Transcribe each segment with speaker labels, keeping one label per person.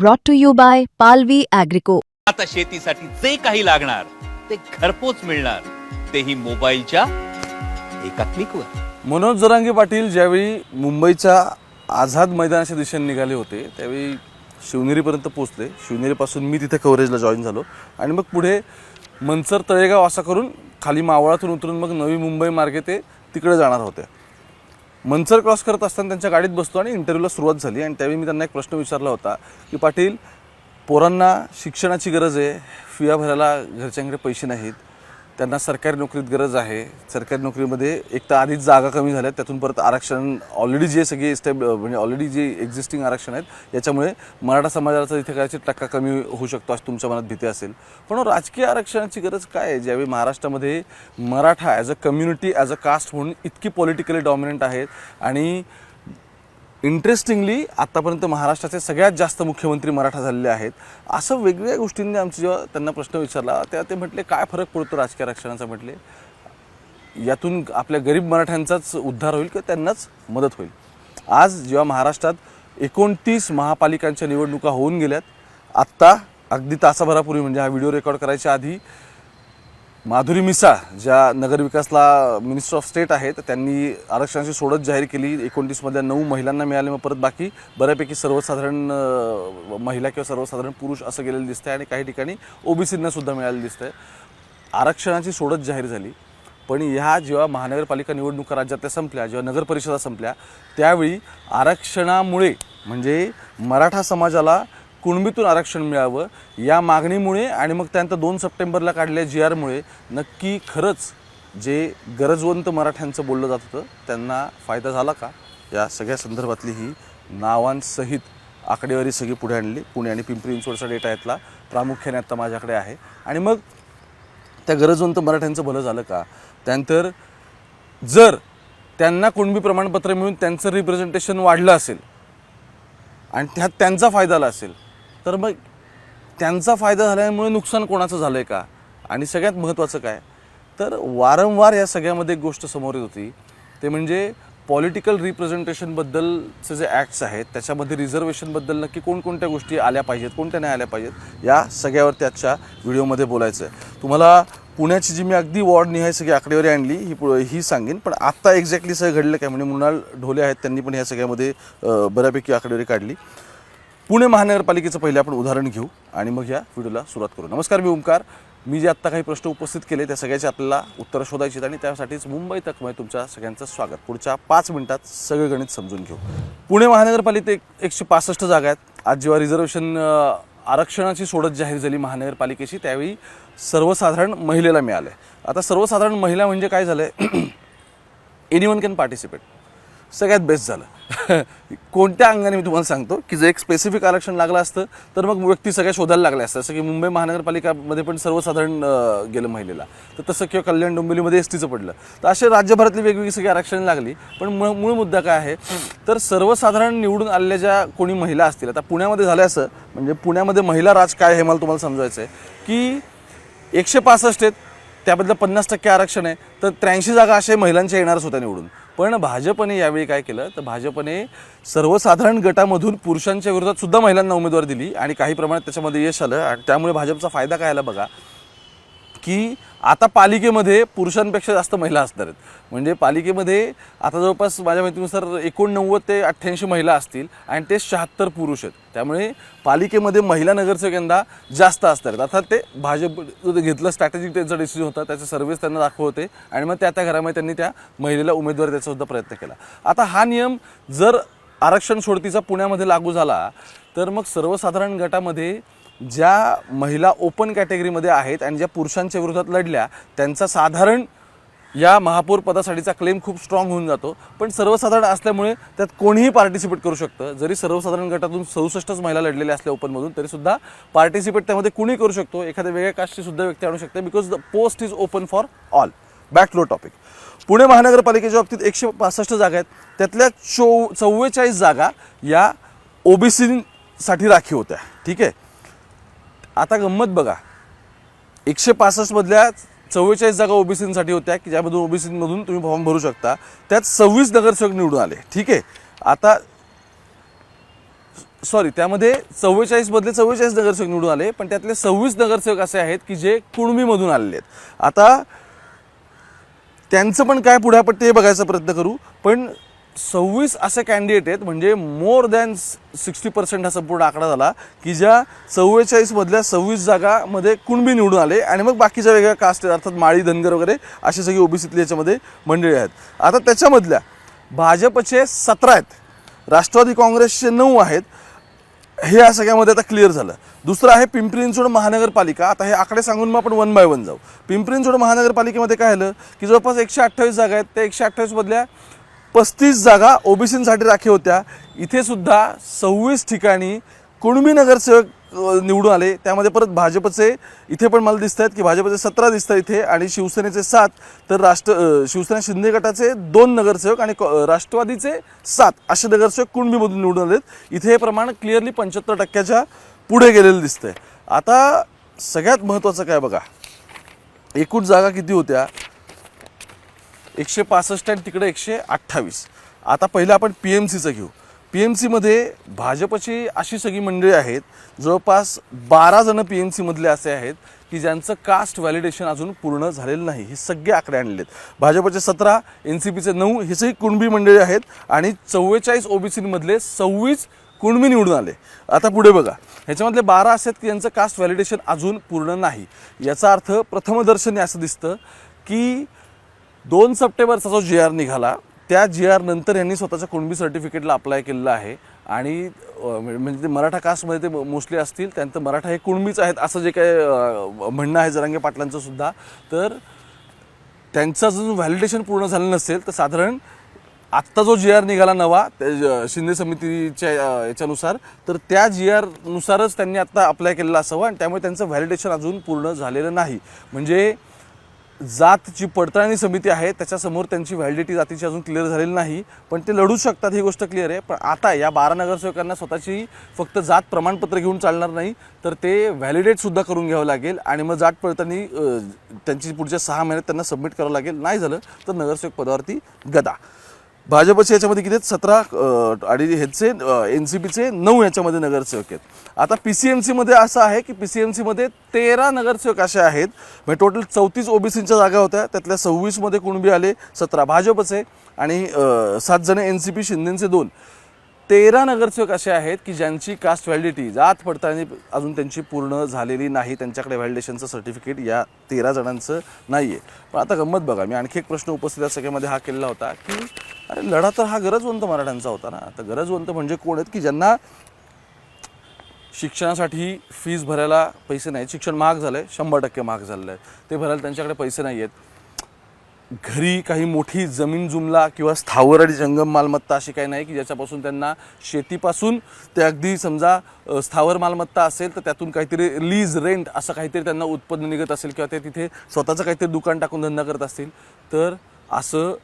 Speaker 1: brought to you by Palvi Agrico.
Speaker 2: आता शेतीसाठी जे काही लागणार ते घरपोच मिळणार. तेही मोबाईलच्या एका क्लिकवर.
Speaker 3: मनोज जरांगे पाटील ज्यावेळी मुंबईच्या आझाद मैदानाच्या दिशेने निघाले होते त्यावेळी शिवनेरीपर्यंत पोहोचले. शिवनेरीपासून मी तिथे कव्हरेजला जॉईन झालो. आणि मग पुढे मनसर तळेगाव असा करून खाली मावळातून उतरून मग नवी मुंबई मार्गे ते तिकडे जाणार होते. मंचर क्रॉस करत असताना त्यांच्या गाडीत बसतो आणि इंटरव्ह्यूला सुरुवात झाली. आणि त्यावेळी मी त्यांना एक प्रश्न विचारला होता की पाटील पोरांना शिक्षणाची गरज आहे. फिया भरायला घरच्यांकडे पैसे नाहीत. त्यांना सरकारी नोकरीत गरज आहे. सरकारी नोकरीमध्ये एक तर आधीच जागा कमी झाल्या त्यातून परत आरक्षण ऑलरेडी जे सगळे स्टेप म्हणजे ऑलरेडी जे एक्झिस्टिंग आरक्षण आहेत याच्यामुळे मराठा समाजाचा इथे करायची टक्का कमी होऊ शकतो अशी तुमच्या मनात भीती असेल. पण हो, राजकीय आरक्षणाची गरज काय आहे? ज्यावेळी महाराष्ट्रामध्ये Maratha as a community as a caste म्हणून इतकी पॉलिटिकली डॉमिनंट आहेत आणि इंटरेस्टिंगली आत्तापर्यंत महाराष्ट्राचे सगळ्यात जास्त मुख्यमंत्री मराठा झालेले आहेत. असं वेगवेगळ्या गोष्टींनी आमचे जेव्हा त्यांना प्रश्न विचारला तेव्हा ते म्हटले काय फरक पडतो राजकीय आरक्षणाचा? म्हटले यातून आपल्या गरीब मराठ्यांचाच उद्धार होईल किंवा त्यांनाच मदत होईल. आज जेव्हा महाराष्ट्रात एकोणतीस महापालिकांच्या निवडणुका होऊन गेल्यात आत्ता अगदी तासाभरापूर्वी म्हणजे हा व्हिडिओ रेकॉर्ड करायच्या आधी माधुरी मिसा ज्या नगरविकासला मिनिस्टर ऑफ स्टेट आहेत त्यांनी आरक्षणाची सोडत जाहीर केली. एकोणतीसमधल्या नऊ महिलांना मिळाले मग परत बाकी बऱ्यापैकी सर्वसाधारण महिला किंवा सर्वसाधारण पुरुष असं गेलेलं दिसतं आहे आणि काही ठिकाणी ओबीसींना सुद्धा मिळालेलं आहे आरक्षणाची सोडत जाहीर झाली. पण ह्या जेव्हा महानगरपालिका निवडणुका राज्यातल्या संपल्या जेव्हा नगरपरिषदा संपल्या त्यावेळी आरक्षणामुळे म्हणजे मराठा समाजाला कुणबीतून आरक्षण मिळावं या मागणीमुळे आणि मग त्यानंतर दोन सप्टेंबरला काढल्या जी आरमुळे नक्की खरंच जे गरजवंत मराठ्यांचं बोललं जात होतं त्यांना फायदा झाला का? या सगळ्या संदर्भातली ही नावांसहित आकडेवारी सगळी पुढे आणली. पुणे आणि पिंपरी चिंचवडचा डेटा यातला प्रामुख्याने आत्ता माझ्याकडे आहे. आणि मग त्या गरजवंत मराठ्यांचं भलं झालं का? त्यानंतर जर त्यांना कुणबी प्रमाणपत्र मिळून त्यांचं रिप्रेझेंटेशन वाढलं असेल आणि त्यात त्यांचा फायदा आला असेल तर मग त्यांचा फायदा झाल्यामुळे नुकसान कोणाचं झालं आहे का? आणि सगळ्यात महत्त्वाचं काय? तर वारंवार या सगळ्यामध्ये एक गोष्ट समोर येत होती. ते म्हणजे पॉलिटिकल रिप्रेझेंटेशनबद्दलचे जे ॲक्ट्स आहेत त्याच्यामध्ये रिझर्वेशनबद्दल नक्की कोणकोणत्या गोष्टी आल्या पाहिजेत कोणत्या नाही आल्या पाहिजेत या सगळ्यावर त्याच्या व्हिडिओमध्ये बोलायचं आहे तुम्हाला पुण्याची जी मी अगदी वॉर्ड निहाय सगळी आकडेवारी आणली ही पु- ही सांगेन पण आत्ता एक्झॅक्टली सगळं घडलं काय? म्हणजे मृणाल ढोले आहेत त्यांनी पण ह्या सगळ्यामध्ये बऱ्यापैकी आकडेवारी काढली. पुणे महानगरपालिकेचं पहिले आपण उदाहरण घेऊ आणि मग या व्हिडिओला सुरुवात करू. नमस्कार मी ओमकार. मी जे आत्ता काही प्रश्न उपस्थित केले त्या सगळ्याचे आपल्याला उत्तरं शोधायची आहेत आणि त्यासाठीच मुंबई तकमय तुमच्या सगळ्यांचं स्वागत. पुढच्या पाच मिनिटात सगळं गणित समजून घेऊ. पुणे महानगरपालिकेत एक एकशे पासष्ट जागा आहेत. आज जेव्हा रिझर्वेशन आरक्षणाची सोडत जाहीर झाली महानगरपालिकेची त्यावेळी सर्वसाधारण महिलेला मिळालं. आता सर्वसाधारण महिला म्हणजे काय झालं आहे एनी वन कॅन पार्टिसिपेट सगळ्यात बेस्ट झालं. कोणत्या अंगाने मी तुम्हाला सांगतो की जर एक स्पेसिफिक आरक्षण लागलं असतं तर मग व्यक्ती सगळ्या शोधायला लागल्या असतं जसं की मुंबई महानगरपालिकामध्ये पण सर्वसाधारण गेलं महिलेला. तर तसं किंवा कल्याण डोंबिवलीमध्ये एस टीचं पडलं. तर असे राज्यभरातली वेगवेगळी सगळी आरक्षण लागली. पण मूळ मूळ मुद्दा काय आहे तर सर्वसाधारण निवडून आलेल्या ज्या कोणी महिला असतील आता पुण्यामध्ये झालं असं म्हणजे पुण्यामध्ये महिला राज काय हे मला तुम्हाला समजायचं आहे की एकशे पासष्ट आहेत त्याबद्दल पन्नास टक्के आरक्षण आहे. तर त्र्याऐंशी जागा अशा महिलांच्या येणारच होत्या निवडून. पण भाजपने यावेळी काय केलं? तर भाजपने सर्वसाधारण गटामधून पुरुषांच्या विरोधात सुद्धा महिलांना उमेदवार दिली आणि काही प्रमाणात त्याच्यामध्ये यश आलं. आणि त्यामुळे भाजपचा फायदा काय आला बघा. की आता पालिकेमध्ये पुरुषांपेक्षा जास्त महिला असणार आहेत. म्हणजे पालिकेमध्ये आता जवळपास माझ्या माहितीनुसार एकोणनव्वद ते अठ्ठ्याऐंशी महिला असतील आणि ते शहात्तर पुरुष आहेत. त्यामुळे पालिकेमध्ये महिला नगरसेवक यंदा जास्त असणार आहेत. अर्थात ते भाजप घेतलं स्ट्रॅटेजिक त्यांचा डिसिजन होता त्याचे सर्व्हिस त्यांना दाखवते आणि मग त्या त्या घरामध्ये त्यांनी त्या महिलेला उमेदवार द्यायचा सुद्धा प्रयत्न केला. आता हा नियम जर आरक्षण सोडतीचा पुण्यामध्ये लागू झाला तर मग सर्वसाधारण गटामध्ये ज्या महिला ओपन कॅटेगरीमध्ये आहेत आणि ज्या पुरुषांच्या विरोधात लढल्या त्यांचा साधारण या महापौर पदासाठीचा क्लेम खूप स्ट्रॉंग होऊन जातो. पण सर्वसाधारण असल्यामुळे त्यात कोणीही पार्टिसिपेट करू शकतं. जरी सर्वसाधारण गटातून चौसष्टच महिला लढलेल्या असल्या ओपनमधून तरीसुद्धा पार्टिसिपेट त्यामध्ये कुणी करू शकतो? एखाद्या वेगळ्या कास्टची सुद्धा व्यक्ती आणू शकते. Because the post is open for all back to topic Pune महानगरपालिकेच्या बाबतीत एकशे पासष्ट जागा आहेत. त्यातल्या चौ चव्वेचाळीस जागा या ओबीसीसाठी राखीव होत्या. ठीक आहे? आता गंमत बघा. एकशे पासष्टमधल्या चव्वेचाळीस जागा ओबीसीसाठी होत्या की ज्यामधून ओबीसीमधून तुम्ही फॉर्म भरू शकता. त्यात सव्वीस नगरसेवक निवडून आले. ठीक आहे? आता सॉरी त्यामध्ये चव्वेचाळीस मधले चव्वेचाळीस नगरसेवक निवडून आले पण त्यातले सव्वीस नगरसेवक असे आहेत की जे कुणबीमधून आलेले आहेत. आता त्यांचं पण काय पुढ्यापट्टी हे बघायचा प्रयत्न करू पण सव्वीस असे कॅन्डिडेट आहेत म्हणजे मोर दॅन सिक्स्टी पर्सेंट हा संपूर्ण आकडा झाला की ज्या चव्वेचाळीसमधल्या सव्वीस जागामध्ये कुणबी निवडून आले आणि मग बाकीच्या वेगळ्या कास्ट आहेत अर्थात माळी धनगर वगैरे अशी सगळी ओबीसीतली याच्यामध्ये मंडळी आहेत. आता त्याच्यामधल्या भाजपचे सतरा आहेत राष्ट्रवादी काँग्रेसचे नऊ आहेत हे या सगळ्यामध्ये आता क्लिअर झालं. दुसरं आहे पिंपरी चिंचवड महानगरपालिका आता हे आकडे सांगून मग आपण वन बाय वन जाऊ. पिंपरी चिंचवड महानगरपालिकेमध्ये काय झालं की जवळपास एकशे अठ्ठावीस जागा आहेत त्या एकशे अठ्ठावीसमधल्या पस्तीस जागा ओबीसींसाठी राखीव होत्या. इथे सुद्धा सव्वीस ठिकाणी कुणबी नगरसेवक निवडून आले. त्यामध्ये परत भाजपचे इथे पण मला दिसत आहेत की भाजपचे सतरा दिसत आहेत इथे आणि शिवसेनेचे सात. तर राष्ट्र शिवसेना शिंदे गटाचे दोन नगरसेवक आणि क- राष्ट्रवादीचे सात असे नगरसेवक कुणबीमधून निवडून आलेत. इथे हे प्रमाण क्लिअरली पंच्याहत्तर टक्क्याच्या पुढे गेलेलं दिसतंय. आता सगळ्यात महत्त्वाचं काय बघा? एकूण जागा किती होत्या? एकशे पासष्ट आणि तिकडे एकशे अठ्ठावीस. आता पहिलं आपण पी एम सीचं घेऊ. पी एम सीमध्ये भाजपची अशी सगळी मंडळी आहेत जवळपास बारा जणं पी एम सीमधले असे आहेत की ज्यांचं कास्ट व्हॅलिडेशन अजून पूर्ण झालेलं नाही. हे सगळे आकडे आणलेत. भाजपचे सतरा एन सी पीचे नऊ हे सगळी कुणबी मंडळी आहेत आणि चव्वेचाळीस ओबीसीमधले सव्वीस कुणबी निवडून आले. आता पुढे बघा. ह्याच्यामधले बारा असे आहेत की यांचं कास्ट व्हॅलिडेशन अजून पूर्ण नाही. याचा अर्थ प्रथमदर्शनी असं दिसतं की दोन सप्टेंबरचा जो जी आर निघाला त्या जी आर नंतर यांनी स्वतःच्या कुणबी सर्टिफिकेटला अप्लाय केलेलं आहे. आणि म्हणजे ते मराठा कास्टमध्ये ते मोस्टली असतील त्यानंतर मराठा हे कुणबीच आहेत असं जे काय म्हणणं आहे जरांगे पाटलांचं सुद्धा. तर त्यांचं अजून व्हॅलिडेशन पूर्ण झालं नसेल तर साधारण आत्ता जो जी आर निघाला नवा शिंदे समितीच्या याच्यानुसार तर त्या जी आरनुसारच त्यांनी आत्ता अप्लाय केलेला असावं आणि त्यामुळे त्यांचं व्हॅलिडेशन अजून पूर्ण झालेलं नाही. म्हणजे जातची पडताळणी समिती आहे त्याच्यासमोर त्यांची व्हॅलिडिटी जातीची अजून क्लिअर झालेली नाही पण ते लढू शकतात ही गोष्ट क्लिअर आहे. पण आता या बारा नगरसेवकांना स्वतःची फक्त जात प्रमाणपत्र घेऊन चालणार नाही तर ते व्हॅलिडेटसुद्धा करून घ्यावं लागेल आणि मग जात पडताळणी त्यांची पुढच्या सहा महिन्यात त्यांना सबमिट करावं लागेल. नाही झालं तर नगरसेवक पदावरती गदा. भाजपचे याच्यामध्ये किती आहेत? सतरा आणि ह्याचे एन सी पीचे नऊ याच्यामध्ये नगरसेवक आहेत. आता पी सी एम सीमध्ये असं आहे की पी सी एम सीमध्ये तेरा नगरसेवक असे आहेत. म्हणजे टोटल चौतीस ओबीसीच्या जागा होत्या. त्यातल्या सव्वीसमध्ये कुणबी आले? सतरा भाजपचे आणि सात जण एन सी पी शिंदेचे दोन. तेरा नगरसेवक असे आहेत की ज्यांची कास्ट व्हॅलिडिटी जात पडताळणी अजून त्यांची पूर्ण झालेली नाही. त्यांच्याकडे व्हॅलिडेशनचं सर्टिफिकेट या तेरा जणांचं नाही आहे पण आता गंमत बघा. मी आणखी एक प्रश्न उपस्थित या सगळ्यामध्ये हा केलेला होता की अरे लढा तर हा गरजवंत मराठ्यांचा होता ना. आता गरजवंत म्हणजे कोण आहेत? की ज्यांना शिक्षणासाठी फीज भरायला पैसे नाहीत. शिक्षण महाग झालं आहे शंभर टक्के महाग झालेलं आहे ते भरायला त्यांच्याकडे पैसे नाही आहेत घरी काही मोठी जमीन जुमला किंवा स्थावर आणि जंगम मालमत्ता अशी काही नाही की ज्याच्यापासून त्यांना शेतीपासून ते अगदी समजा स्थावर मालमत्ता असेल तर त्यातून काहीतरी लीज रेंट असं काहीतरी त्यांना उत्पन्न निघत असेल किंवा ते तिथे स्वतःचं काहीतरी दुकान टाकून धंदा करत असतील. तर असं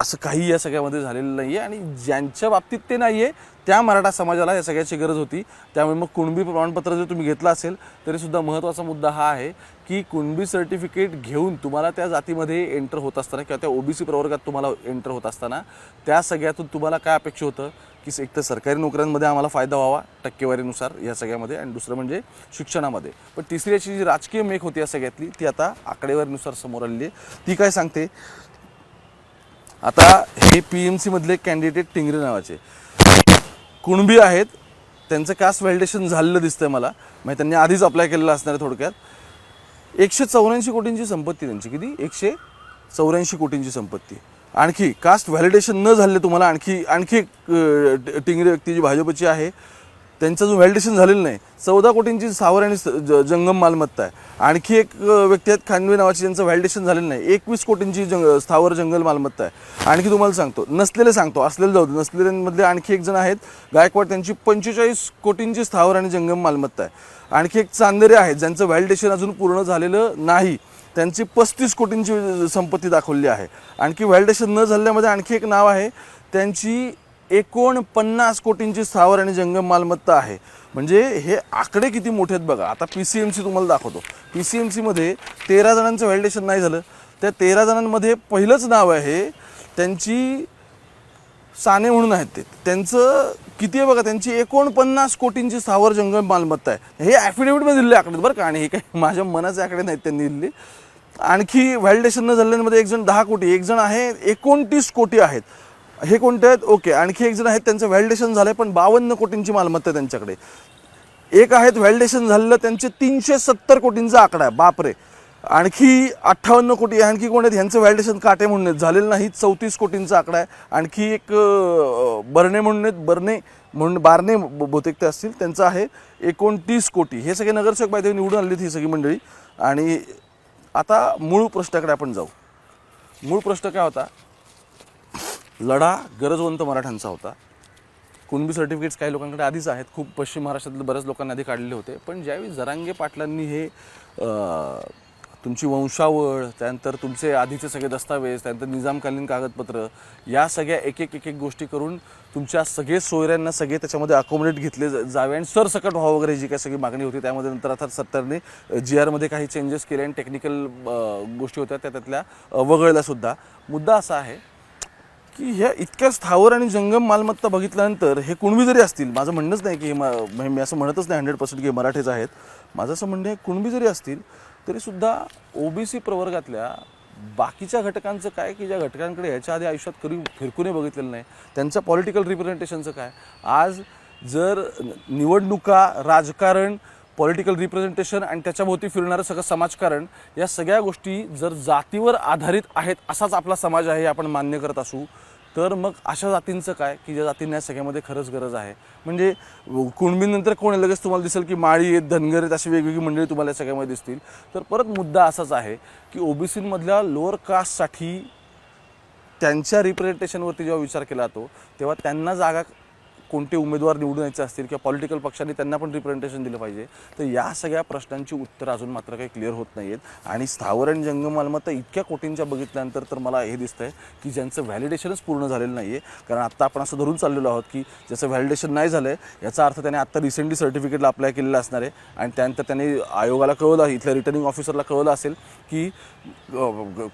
Speaker 3: असं काही या सगळ्यामध्ये झालेलं नाही आहे आणि ज्यांच्या बाबतीत ते नाही आहे त्या मराठा समाजाला या सगळ्याची गरज होती. त्यामुळे मग कुणबी प्रमाणपत्र जर तुम्ही घेतलं असेल तरीसुद्धा महत्त्वाचा मुद्दा हा आहे की कुणबी सर्टिफिकेट घेऊन तुम्हाला त्या जातीमध्ये एंटर होत असताना किंवा त्या ओबीसी प्रवर्गात तुम्हाला एंटर होत असताना त्या सगळ्यातून तुम्हाला काय अपेक्षा होतं? की एक तर सरकारी नोकऱ्यांमध्ये आम्हाला फायदा व्हावा टक्केवारीनुसार या सगळ्यामध्ये आणि दुसरं म्हणजे शिक्षणामध्ये. पण तिसरी अशी जी राजकीय मेक होती या सगळ्यातली ती आता आकडेवारीनुसार समोर आलेली आहे. ती काय सांगते? आता हे पी एम सीमधले कॅन्डिडेट टिंगरे नावाचे. कुणबी आहेत त्यांचं कास्ट व्हॅलिडेशन झालेलं दिसतंय मला. म्हणजे त्यांनी आधीच अप्लाय केलेलं असणार आहे थोडक्यात. एकशे चौऱ्याऐंशी कोटींची संपत्ती त्यांची किती? एकशे चौऱ्याऐंशी कोटींची संपत्ती. आणखी कास्ट व्हॅलिडेशन न झाले तुम्हाला आणखी आणखी एक टिंगरे व्यक्ती जी भाजपची आहे त्यांचं अजून व्हॅलिडेशन झालेलं नाही. चौदा कोटींची सावर आणि ज- जंगम मालमत्ता आहे. आणखी एक व्यक्ती आहेत खानवे नावाची ज्यांचं व्हॅलिडेशन झालेलं नाही. एकवीस कोटींची जंग स्थावर जंगल मालमत्ता आहे. आणखी तुम्हाला सांगतो नसलेले सांगतो असलेले जाऊ नसलेल्यांमधले आणखी एक जण आहेत. गायकवाड त्यांची पंचेचाळीस कोटींची स्थावर आणि जंगम मालमत्ता आहे. आणखी एक चांदेरे आहेत ज्यांचं व्हॅलिडेशन अजून पूर्ण झालेलं नाही. त्यांची पस्तीस कोटींची संपत्ती दाखवली आहे. आणखी व्हॅलिडेशन न झाल्यामध्ये आणखी एक नाव आहे. त्यांची एकोणपन्नास कोटींची स्थावर आणि जंगम मालमत्ता आहे. म्हणजे हे आकडे किती मोठे आहेत बघा. आता पी सी एम सी तुम्हाला दाखवतो. पी सी एम सीमध्ये तेरा जणांचं व्हॅलिडेशन नाही झालं. त्या तेरा जणांमध्ये पहिलंच नाव आहे त्यांची साने म्हणून आहेत ते. त्यांचं किती आहे बघा त्यांची एकोणपन्नास कोटींची स्थावर जंगम मालमत्ता आहे. हे ॲफिडेव्हिटमध्ये दिलेले आकडे बरं का. आणि हे काही माझ्या मनाचे आकडे नाहीत त्यांनी दिलेले. आणखी व्हॅलिडेशन न झालेल्यांमध्ये एक जण दहा कोटी एक जण आहे एकोणतीस कोटी आहेत. हे कोणते आहेत? ओके आणखी एक जण आहेत त्यांचं व्हॅलिडेशन झालं आहे पण बावन्न कोटींची मालमत्ता आहे त्यांच्याकडे. एक आहेत व्हॅलिडेशन झालेलं त्यांचे तीनशे सत्तर कोटींचा आकडा आहे. बापरे. आणखी अठ्ठावन्न कोटी आणखी कोण आहेत? ह्यांचं व्हॅलिडेशन काटे म्हणून झालेलं नाही चौतीस कोटींचा आकडा आहे. आणखी एक अं, बर्ने म्हणून आहेत. बर्ने म्हणून बारणे बहुतेक ते असतील. त्यांचं आहे एकोणतीस कोटी. हे सगळे नगरसेवक बाय निवडून आलेली ही सगळी मंडळी. आणि आता मूळ प्रश्नाकडे आपण जाऊ. मूळ प्रश्न काय होता? लढा गरजवंत मराठ्यांचा होता. कुणबी सर्टिफिकेट्स काही लोकांकडे आधीच आहेत. खूप पश्चिम महाराष्ट्रातले बऱ्याच लोकांना आधी काढलेले होते. पण ज्यावेळी जरांगे पाटलांनी हे तुमची वंशावळ त्यानंतर तुमचे आधीचे सगळे दस्तावेज त्यानंतर निजामकालीन कागदपत्र या सगळ्या एक एक एक एक गोष्टी करून तुमच्या सगळे सोयऱ्यांना सगळे त्याच्यामध्ये अकोमोडेट घेतले जावे आणि सरसकट व्हावं वगैरे जी काही सगळी मागणी होती त्यामध्ये नंतर अर्थात सत्तरने जी आरमध्ये काही चेंजेस केले आणि टेक्निकल गोष्टी होत्या त्या त्यातल्या वगळल्यासुद्धा मुद्दा असा आहे की ह्या इतक्या स्थावर आणि जंगम मालमत्ता बघितल्यानंतर हे कुणबी जरी असतील माझं म्हणणंच नाही की हे मा- मी असं म्हणतच नाही हंड्रेड पर्सेंट की हे मराठीच आहेत. माझं असं म्हणणं आहे कुणबी जरी असतील तरीसुद्धा ओ बी सी प्रवर्गातल्या बाकीच्या घटकांचं काय की ज्या घटकांकडे ह्याच्या आधी आयुष्यात कधी फिरकूनही बघितलेलं नाही त्यांचं पॉलिटिकल रिप्रेझेंटेशनचं काय? आज जर निवडणुका राजकारण पॉलिटिकल रिप्रेझेंटेशन आणि त्याच्याभोवती फिरणारं सगळं समाजकारण या सगळ्या गोष्टी जर जातीवर आधारित आहेत असाच आपला समाज आहे हे आपण मान्य करत असू तर मग अशा जातींचं काय? की ज्या जातींना या सगळ्यामध्ये खरंच गरज आहे. म्हणजे कुणबीनंतर कोण लगेच तुम्हाला दिसेल की माळी आहेत धनगर आहेत अशी वेगवेगळी मंडळी तुम्हाला या सगळ्यामध्ये दिसतील. तर परत मुद्दा असाच आहे की ओबीसीमधल्या लोअर कास्टसाठी त्यांच्या रिप्रेझेंटेशनवरती जेव्हा विचार केला जातो तेव्हा त्यांना जागा कोणते उमेदवार निवडून यायचे असतील किंवा पॉलिटिकल पक्षांनी त्यांना पण रिप्रेझेंटेशन दिलं पाहिजे. तर या सगळ्या प्रश्नांची उत्तरं अजून मात्र काही क्लिअर होत नाही आहेत आणि स्थावर आणि जंग मालमत्ता इतक्या कोटींच्या बघितल्यानंतर तर मला हे दिसतंय की ज्यांचं व्हॅलिडेशनच पूर्ण झालेलं नाही आहे कारण आत्ता आपण असं धरून चाललेलो आहोत की ज्याचं व्हॅलिडेशन नाही झालं आहे याचा अर्थ त्याने आत्ता रिसेंटली सर्टिफिकेटला अप्लाय केलेलं असणार आहे. आणि त्यानंतर त्याने आयोगाला कळवलं इथल्या रिटर्निंग ऑफिसरला कळवलं असेल की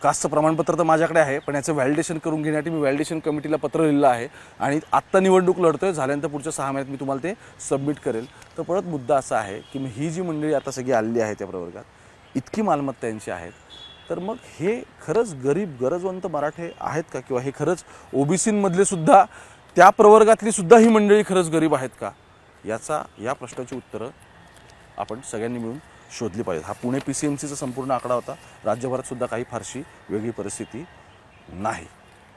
Speaker 3: कास्टचं प्रमाणपत्र तर माझ्याकडे आहे पण याचं व्हॅलिडेशन करून घेण्यासाठी मी व्हॅलिडेशन कमिटीला पत्र लिहिलं आहे. आणि आत्ता निवडणूक लढतोय झाल्यानंतर पुढच्या सहा महिन्यात मी तुम्हाला ते सबमिट करेल. तर परत मुद्दा असा आहे की मग ही जी मंडळी आता सगळी आलेली आहे त्या प्रवर्गात इतकी मालमत्ता यांची आहेत. तर मग हे खरंच गरीब गरजवंत मराठे आहेत का? किंवा हे खरंच ओबीसींमधले सुद्धा त्या प्रवर्गातली सुद्धा ही मंडळी खरंच गरीब आहेत का? याचा या प्रश्नाची उत्तरं आपण सगळ्यांनी मिळून शोधली पाहिजेत. हा पुणे पी सी एम सीचा संपूर्ण आकडा होता. राज्यभरात सुद्धा काही फारशी वेगळी परिस्थिती नाही.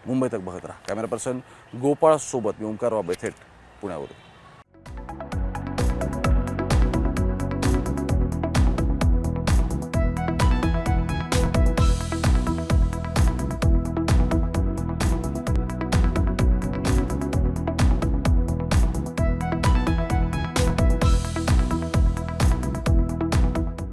Speaker 3: मुंबई तक बघत राहा. कॅमेरा पर्सन गोपाळसोबत मी ओंकार थेट. 1 euro.